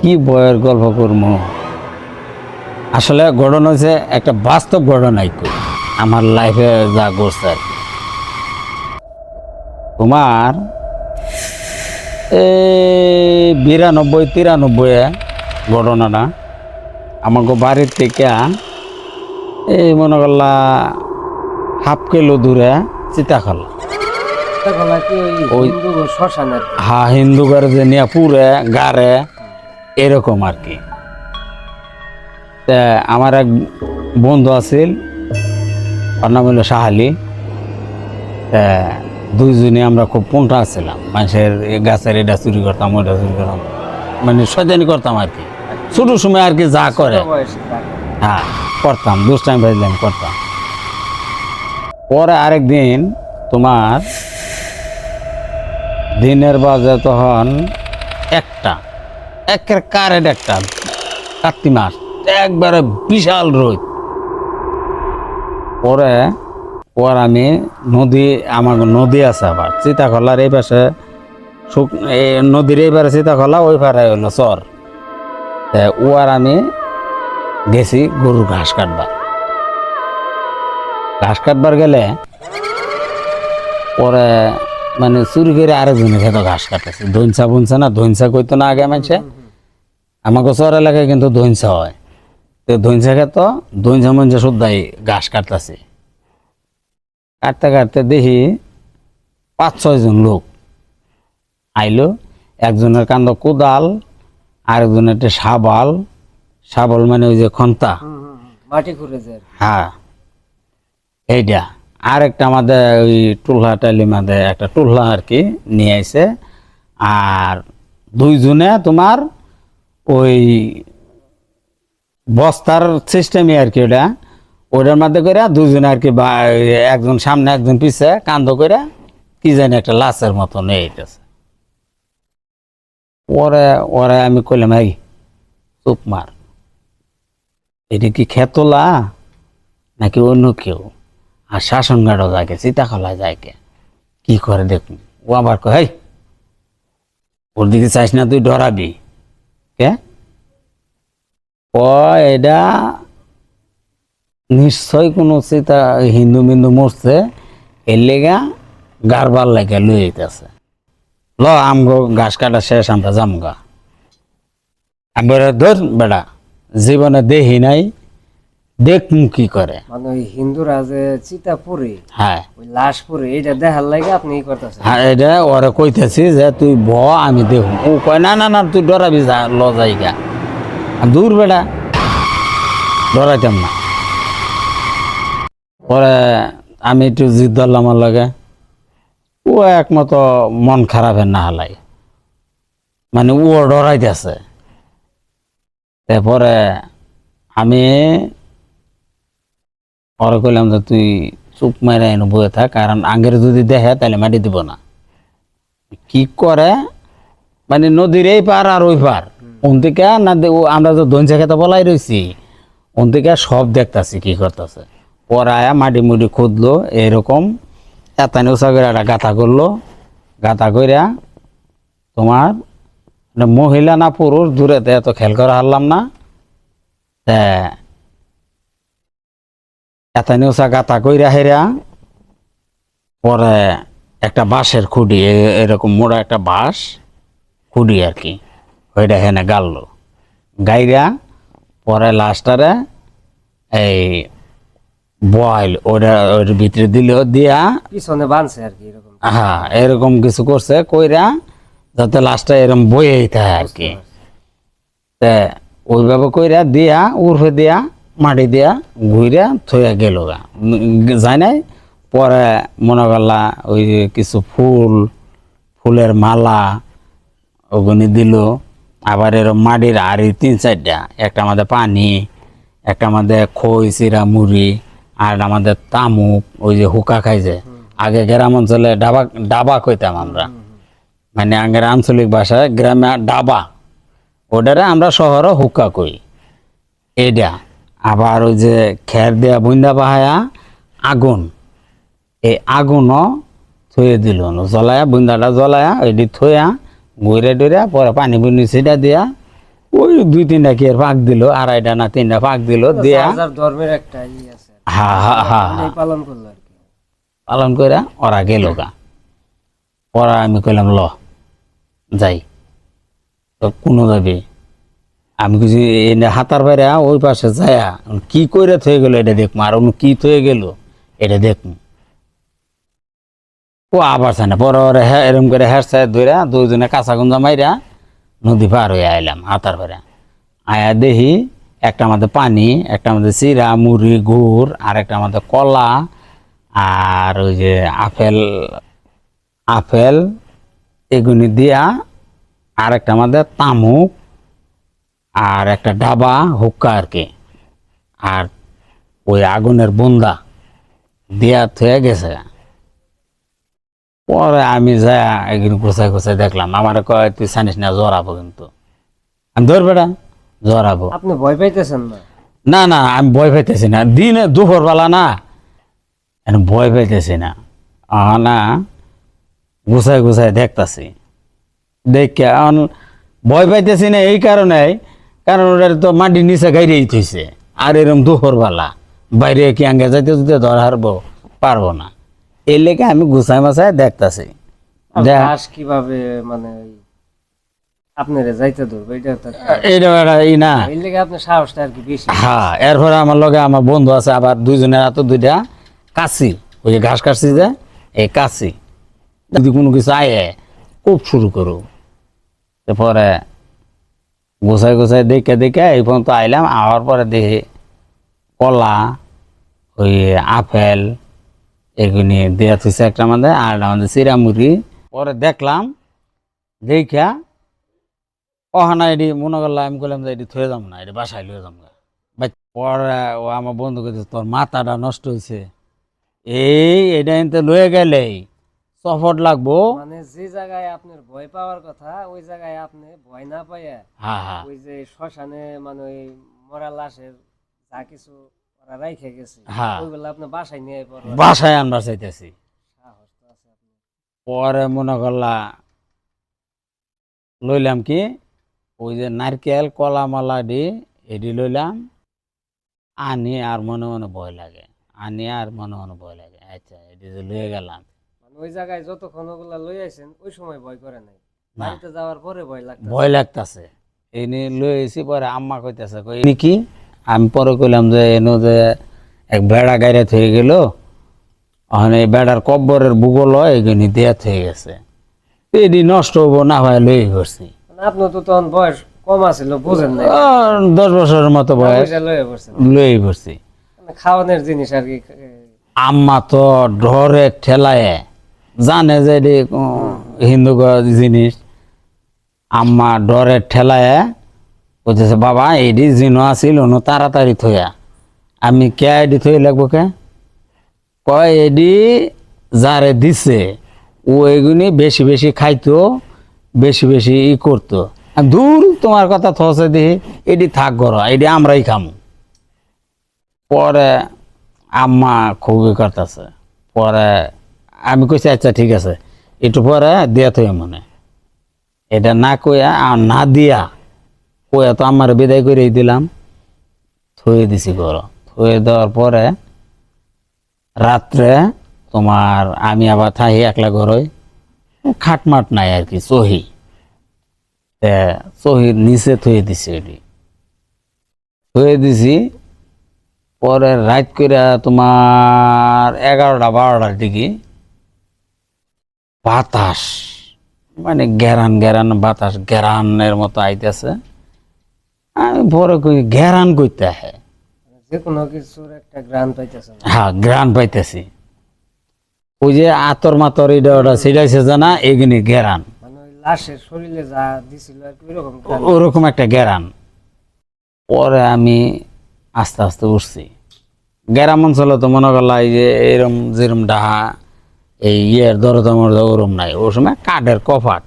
কি বয়ের গল্প করব? আসলে ঘটনা হচ্ছে একটা বাস্তব ঘটনাই কই। আমার লাইফে যা ঘটছে আর কি। তোমার এই বিরানব্বই তিরানব্বই ঘটনাটা আমাকে বাড়ির থেকে এই মনে করলা হাফ কিলো দূরে চিতাখলা। ওই শ্মশানের? হা হিন্দু ঘরে যে নিয়ে পুরে গারে এরকম আর কি। তা আমার এক বন্ধু আছিল ওর নাম হলো সাহালি। তা দুইজনে আমরা খুব পন্টা ছিলাম। মানুষের গাছের এটা চুরি করতাম ওটা চুরি করতাম। মানে শয়তানি করতাম আর কি। ছোট সময় আর কি যা করে। হ্যাঁ করতাম দুষ্টাইম ভাইলাম করতাম। পরে আরেক দিন তোমার দিনের বাজে তখন একটা কারেন্ট একটা? কার্তিক মাস। একবারে বিশাল রোদ। পরে, পর আমি নদী আমার নদী আছে আবার। সীতাখলার এই পাশে শুক এই নদীর এই পারে ওই পারে হলো চর। ও আর আমি গেছি গরুর ঘাস কাটবার। ঘাস কাটবার গেলে পরে মানে চুরি করে আরেকজনে খেত ঘাস কাটেছে। ধনসা বুনছে না, ধনসা কইতো না আগে মানুষে। আমাকে চর এলাকায় কিন্তু ধনসা হয়। তো ধনসা খেত ধনসা মনসা শুদ্ধাই ঘাস কাটতেছে। কাটতে কাটতে দেখি পাঁচ ছয়জন লোক আইলো। একজনের কান্দ কোদাল আরেকজনের একটা সাবাল সাবল মানে ওই যে খন্তা। মাটি খুঁড়ে যায় হ্যাঁ এইটা। আর একটা আমাদের ওই টুলহা টালি মাঝে একটা টুলহা আর কি নিয়ে আইছে। আর দুইজনে তোমার ওই বস্তার সিস্টেমই আর কি ওটা। ওটার মধ্যে করে দুজন আর কি একজন সামনে, একজন পিছে কান্দ করে কি জানি একটা লাশের মতন এইটাছে ওরে ওরে আমি কইলাম, এই, চুপ মার। এটা কি খেতলা নাকি অন্য কেউ? আর শাসন গাড়ো যাকে সীতাখলা যায় কে? কি করে দেখুন? ও আবার কয় ওর দিকে চাইস না তুই ডরাবি এটা নিশ্চয় কোনো চিতা হিন্দু মিন্দু মরছে এলেগা লেগা গারবার লাগে লুই যেতেছে। ল আমগো গাছ কাটা শেষ আমরা জামগা আমি বলে, ধর বেড়া জীবনে দেহি নাই দেখ কি করে? মানে ওই হিন্দুরা যে চিতা পুরে হ্যাঁ। ওই লাশ পুরে এটা দেখার লাগে আপনি ই করতেছেন। হ্যাঁ এটা ওরা কইতেছি যে তুই ভ আমি দেখুন ও কয় না না না তুই ডরাবি যা ল যাইগা। দূর বেড়া ডরাইতাম না। পরে আমি একটু জিদ ধরলাম আমার লাগে। ও একমতো মন খারাপের না হালাই। মানে ও ডরাইতেছে। তারপরে আমি পরে কইলাম যে তুই চুপ মেরে এনে বয়ে থাক, কারণ আগের যদি দেখে তাহলে মাটি দিব না। কি করে? মানে নদীর এই পার আর ওই পার। ওন থেকে না আমরা তো দঞ্চা খেতে বলাই রয়েছি ওন থেকে সব দেখতাছি কি করতেছে। পরে আয়া মাটি মুটি খুদলো এরকম এতানি উষা করে একটা গাথা করল। গাথা কইরা তোমার মানে মহিলা না পুরুষ দূরেতে এত খেল করে হারলাম না। তা এতানি উষা গাথা কইরা হেরা পরে একটা বাঁশের খুঁড়ি এ- এরকম মোড়া একটা বাঁশ খুঁড়ি আর কি ওইটা হেনে গাললো গাইরা পরে লাস্টারে এই বয়েল ওটা ওর ভিতরে দিল দিয়া পিছনে বানছে আর কি এরকম। হ্যাঁ এরকম কিছু করছে কইরা যাতে লাস্টে এরকম বইয়েই থাকে আর কি। ওইভাবে কইরা দিয়া উর্ফে দিয়া মাটি দিয়া ঘুইরা থইয়া গেল গা। যায় নাই? পরে মনে করলা ওই কিছু ফুল, ফুলের মালা ওগুনি দিল। আবার এরকম মাটির আড়ি তিন চারটা, একটা আমাদের পানি, একটা আমাদের খই, চিরা মুড়ি, আর আমাদের তামুক, ওই যে হুকা খাই যে আগে গ্রাম অঞ্চলে ডাবা ডাবা কইতাম আমরা। মানে আগের আঞ্চলিক ভাষায় গ্রামে ডাবা। ওটারে আমরা শহরে হুক্কা কই। এইটা আবার ওই যে খের দেয়া বুন্দা বাহায়া আগুন। এই আগুনও থুয়ে দিল জ্বলায়া বুন্দাটা জ্বলায়া এটি থইয়া ঘুরে টুরে পরে পানি বুনি ছিটা দিয়া ওই দুই তিনটা কি ফাঁক দিল আড়াইটা না তিনটা ফাঁক দিল দিয়া ধর্মের একটা হা হা হা হা। পালন করল আর কি। পালন করে ওরা গেল গা। ওরা আমি কইলাম ল যাই। তো কোনো যাবে আমি কিছু এনে হাতার বাইরে ওই পাশে যায়া। কি করে থয়ে গেল, এটা দেখব আর কি থয়ে গেল, এটা দেখব ও আবার চায় না, পরে হ্যাঁ এরম করে হ্যাঁ চায় ধরে দুইজনে কাঁচা গুঞ্জা মাইরা নদী পার হয়ে আইলাম, হাতার বাইরে। আয়া দেখি, একটা আমাদের পানি, একটা আমাদের চিরা, মুড়ি, গুড়, আর একটা আমাদের কলা, আর ওই যে আপেল আপেল, এগুনি দিয়া, আর একটা আমাদের তামুক আর একটা ডাবা হুক্কা আর কি। আর ওই আগুনের বুন্দা দিয়া থয়ে গেছে। পরে আমি যা এগুলো গোছাই গোছাই দেখলাম আমার কয় তুই জানিস না জড়াবো কিন্তু। আমি ধর বেটা জড়াবো আপনি ভয় পাইতেছেন না? না না আমি ভয় পাইতেছি না। দিনে দুপুর বেলা না আমি ভয় পাইতেছি না। না গুছাই গুছাই দেখতাছি। দেখে ভয় পাইতেছি না এই কারণে কারণ ওটা তো মাটির নিচে গাইরেই থইছে। আর এরকম দুপুর বেলা বাইরে কি আগে যাইতে যদি ধর হারবো পারব না। এই লেগে আমি গুছাই মাছাই দেখতাছি। ঘাস কীভাবে মানে আপনারা যাইতে ধরবে এটা এইটা ই না। এই লেগে আপনার সাহসটা আর কি বেশি। হ্যাঁ এরপরে আমার লগে আমার বন্ধু আছে আবার দুইজনের হাতে দুইটা কাশি। ওই যে ঘাস যে এই কাশি। যদি কোনো কিছু আয়ে খুব শুরু করো। তারপরে গোছাই গোছাই দেখে দেখে এই পর্যন্ত আইলাম, আওয়ার পরে দেখি কলা, ওই আপেল, এগুলি দেওয়া থইছে একটা আমাদের, আর আমাদের চিরামুড়ি পরে দেখলাম দেখা অহানা এটি মনে করলাম আমি করলাম যে এটি থয়ে যাম না এটি বাসায় লয়ে গা। বাই পরে ও আমার বন্ধু কেছে তোর মাথাটা নষ্ট হয়েছে এই, এটা এনতে লয়ে গেলেই। সফট লাগবো। মানে যে জায়গায় আপনার ভয় পাওয়ার কথা ওই জায়গায় আপনি ভয় না পাইয়া হ্যাঁ হ্যাঁ ওই যে শ্মশানে মানে ওই মরা লাশের যা কিছু ওরা রাইখে গেছে হ্যাঁ। ওইগুলো আপনি বাসায় নিয়ে পড়বেন বাসায় আনবার চাইতেছি। পরে মনে করলা লইলাম কি? ওই যে নারকেল কলা মালা দি এটি লইলাম। আনি আর মনে মনে ভয় লাগে আনি আর মনে মনে ভয় লাগে। আচ্ছা এটি যে লয়ে গেলাম। ওই জায়গায় যতক্ষণ ওগুলা লই আইছেন ওই সময় ভয় করে নাই। বাড়িতে যাওয়ার পরে ভয় লাগতো ভয় লাগতাছে। এই নিয়ে লয়ে এসি পরে আম্মা কইতাছে কই "ইনি কি? আমি পরে কইলাম যে এনো যে এক বেড়া গাইরে থয়ে গেল। ওখানে এই বেড়ার কব্বরের ভূগোল এগুলি দেয়া হয়ে গেছে। এটি নষ্ট হব না হয় লই করছি আপনার তো তখন বয়স কম আছিল বুঝেন আর দশ বছরের মতো বয়স। লই করছি মানে খাওয়ানোর জিনিস আর কি আম্মা তো ডরে ঠেলায়। জানে যে এটি হিন্দু জিনিস। আম্মা ডরে ঠেলায় বলতেছে বাবা এডি জিন আছিল অনু তাড়াতাড়ি থইয়া। আমি কে এডি থই লাগবো কে? কয় এডি যারে দিছে, ও এগুনি বেশি বেশি খাইতো, বেশি বেশি ই করতো। দূর তোমার কথা থসে দিহি এডি থাক ঘর এডি আমরাই খামু। পরে আম্মা খুবই করতেছে। পরে আমি কইছি আচ্ছা ঠিক আছে। একটু পরে দিয়া থই মনে। এটা না কইয়া আর না দিয়া কইয়া তো আমার বিদায় করে দিলাম। থুয়ে দিছি ঘর। থুয়ে দেওয়ার পরে রাত্রে তোমার আমি আবার থাকি একলা ঘরই। খাটমাট নাই আর কি, চহি। তে চহির নিচে থুয়ে দিছি এটি থুয়ে দিছি, পরে রাত করে তোমার এগারোটা, বারোটার দিকে বাতাস মানে গেরান গেরান বাতাস গেরানের মতো আইতেছে। আমি পরে কই গেরান করতে হ্যাঁ যে কোনো কিছুর একটা গ্রান পাইতেছেন হ্যাঁ গ্রান পাইতেছি। ওই যে আতর মাতর এটা ওটা ছিটাইছে জানা এগুনি গেরান। মানে লাশের শরীরে যা দিছিল। ওরকম একটা গেরান। পরে আমি আস্তে আস্তে উঠছি। গ্রাম অঞ্চলে তো মনে করলা এই যে এরম যেরম ডাহা এই ইয়ের দরজা মরজা ওরম নাই। ওর সময় কাঠের কপাট।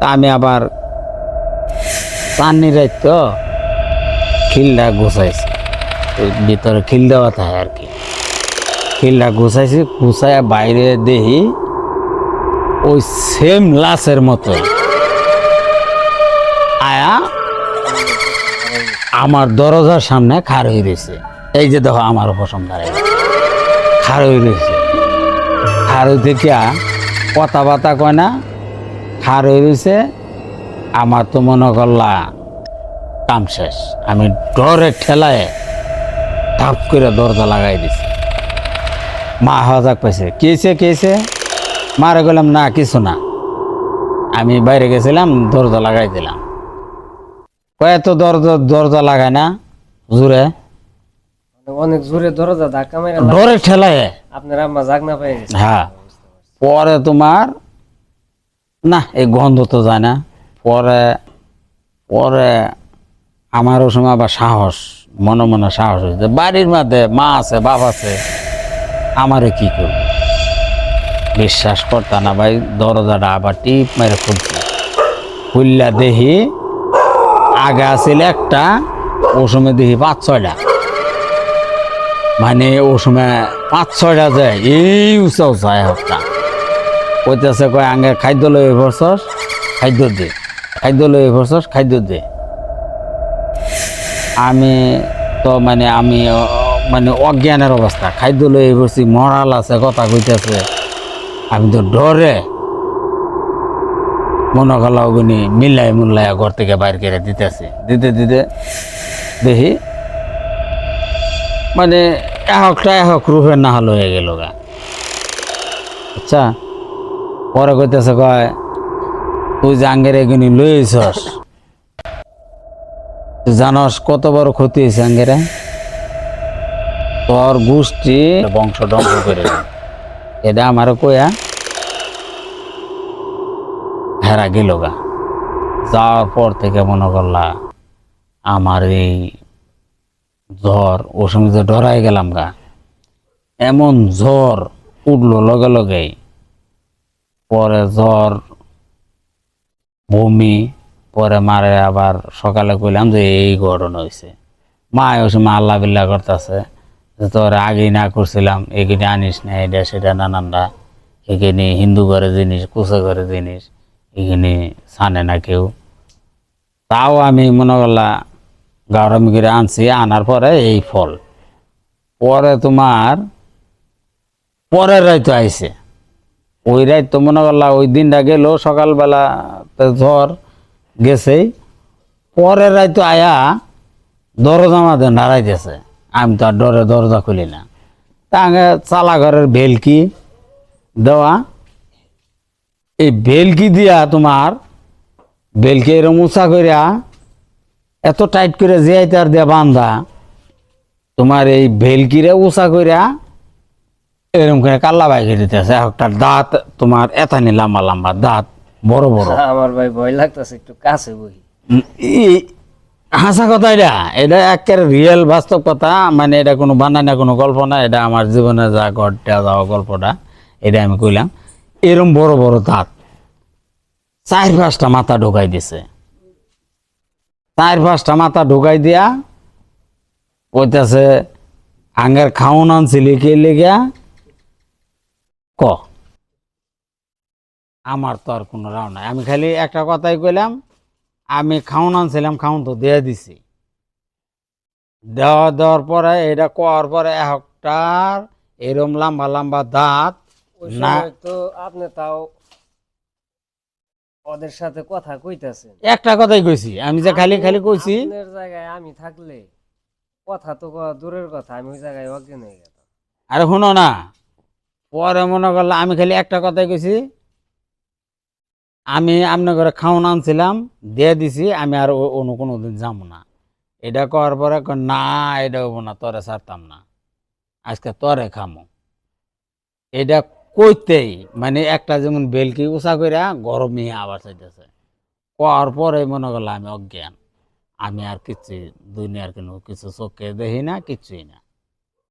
তা আমি আবার চাননি রাত তো খিলটা গুছাইছি। ভিতরে খিল দেওয়া থাকে আর কি। খিলটা গুছাইছি গুছাই বাইরে দেখি ওই সেম লাশের মতো। আয়া আমার দরজার সামনে খার হয়ে রয়েছে। এই যে দেখো আমার পশম দাঁড়ায় খার হয়ে রয়েছে। কিয়া কথা বাতা কয় না? খার হয়ে রয়েছে আমার তো মনে করলা কাম শেষ। আমি ডরে ঠেলায় ধাপ করে দরজা লাগাই দিছি। মা হাজাক পাইছে। কেছে কেছে মারে গেলাম না, কিছু না। আমি বাইরে গেছিলাম, দরজা লাগাই দিলাম। কয় তো দরজা দরজা লাগায় না? মানে অনেক জোরে দরজা ধাক্কা মেরে ডরে ঠেলায়। আপনার আম্মা জাগ না গেছে। হ্যাঁ। পরে তোমার না এই গন্ধ তো যায় না। পরে পরে আমার ও সময় আবার সাহস মনে মনে সাহস হয়েছে বাড়ির মধ্যে মা আছে বাপ আছে আমারে কি করবে? বিশ্বাস করতা না ভাই দরজাটা আবার টিপ মেরে খুলছে। খুললা দেখি আগে আছিল একটা ও সময় দেখি পাঁচ ছয়টা। মানে ও সময় পাঁচ, ছয়টা যায়। এই উঁচা উঁচা একটা কইতেছে কয় আগে খাদ্য লই ভরছস খাদ্য দে। খাদ্য লই ভরছস খাদ্য দে। আমি তো মানে আমি মানে অজ্ঞানের অবস্থা। খাদ্য লই ভরছি মরাল আছে, কথা কইতেছে। আমি তো ডরে। মনে করল মিলাই মুল্লাই ঘর থেকে বাইর করে দিতেছে। দিতে দিতে দেখি মানে এহকটা এহক রূপের না হলো হয়ে গেল গা। আচ্ছা পরে কইতেছে কয় তুই জাঙ্গের এগুনি লইছস জানস কত বড় ক্ষতি হয়েছে আঙ্গেরে? তোর গোষ্ঠী বংশ ধ্বংস করে এটা আমার কয়া হেরা গেল গা। যাওয়ার পর থেকে মনে করলা আমার এই জ্বর ও সময় যে ডরাই গেলাম গা। এমন জ্বর উঠল লগে লগে। পরে জ্বর বমি, পরে মারে আবার সকালে কইলাম যে এই ঘটনা হয়েছে মা ওই সময় আল্লাহ বিল্লাহ করতেছে যে তোর আগেই না করছিলাম এখানে আনিস না, এটা সেটা নানানটা। এখানে হিন্দু ঘরে জিনিস, কুসে ঘরে জিনিস এখানে ছানে না কেউ। তাও আমি মনে করলা গাওরামি করে আনছি, আনার পরে এই ফল। পরে তোমার, পরের রাইতো আইছে। ওই রাত তো মনে করলা ওই দিনটা গেল, সকালবেলা ঝড় গেছেই। পরের রাইতো আয়া দরজা মাঝে নাড়াইতেছে। আমি তো আর ডরে দরজা খুলি না। তা আগে চালা ঘরের ভেলকি দেওয়া। এই ভেলকি দিয়া তোমার বেলকে এরম উঁচা করিয়া এত টাইট করে জিয়াইতার দিয়া বান্ধা তোমার এই ভেলকিরে উঁচা করিয়া এরকম করে কাল্লা বাইকে দিতেছে একটা দাঁত তোমার এতানি লম্বা লম্বা দাঁত বড় বড়। আমার ভাই ভয় লাগতেছে একটু কাছে এই হাসা কথা এটা। এটা একের রিয়েল বাস্তব কথা। মানে এটা কোনো বানানা কোনো গল্প না। এটা আমার জীবনে যা ঘটে যাওয়া গল্পটা। এটা আমি কইলাম এরম বড় বড় দাঁত। চার পাঁচটা মাথা ঢোকাই দিছে। চার পাঁচটা মাথা ঢুকাই দিয়া কইতাছে আঙ্গের খাওন আনছিলি কে লেগিয়া ক। আমার তো আর কোনো রাও নাই। আমি খালি একটা কথাই কইলাম আমি খাওন আনছিলাম খাওন তো দিয়ে দিছি। দেওয়া দেওয়ার পরে এটা কোয়ার পরে একটার এরম লম্বা লম্বা দাঁত না। তো আপনি তাও ওদের সাথে কথা কইতাছেন। একটা কথাই কইছি আমি যে খালি খালি কইছি আপনার জায়গায় আমি থাকলে কথা তো দূরের কথা আমি ওই জায়গায় অজ্ঞান হয়ে গেলাম আরে শুনো না পরে মনে করল আমি খালি একটা কথাই কইছি আমি আপনার ঘরে খাওন আনছিলাম দিয়ে দিছি আমি আর অন্য কোনো দিন যাব না। এটা করার পরে না এটা হব না তরে ছাড়তাম না। আজকে তরে খামো। এটা কইতেই মানে একটা যেমন বেলকি উষা কইরা গরমে আবার চাইতেছে। কওয়ার পরে মনে করল, আমি অজ্ঞান। আমি আর কিছু দুনিয়ার কোনো কিছু চোখে দেখি না কিছুই না।